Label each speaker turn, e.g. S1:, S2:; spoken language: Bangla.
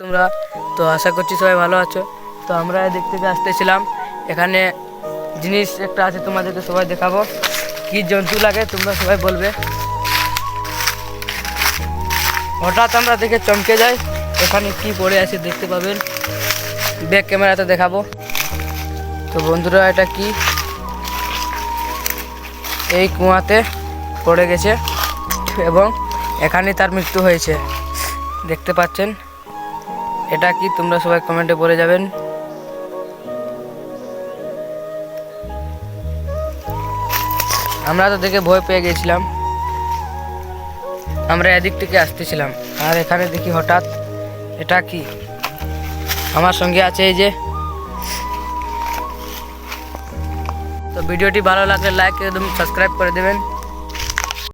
S1: তোমরা তো আশা করছি সবাই ভালো আছো। তো আমরা এদিক থেকে আসতেছিলাম। এখানে জিনিস একটা আছে তোমাদেরকে সবাই দেখাবো। কি জন্তু লাগে তোমরা সবাই বলবে। হঠাৎ আমরা দেখে চমকে যাই। এখানে কি পড়ে আছে দেখতে পাবেন। ব্যাক ক্যামেরাতে দেখাবো। তো বন্ধুরা, এটা কি? এই কুয়াতে পড়ে গেছে। এবং এখানে তার মৃত্যু হয়েছে। দেখতে পাচ্ছেন? এটা কি তোমরা সবাই কমেন্টে বলে যাবেন? আমরা তো দেখে ভয় পেয়ে গেছিলাম। আমরা এদিক থেকে আসতেছিলাম। আর এখানে দেখি হঠাৎ এটা কি? আমার সঙ্গে আছে এই যে। তো ভিডিওটি ভালো লাগলে লাইক একদম সাবস্ক্রাইব করে দেবেন।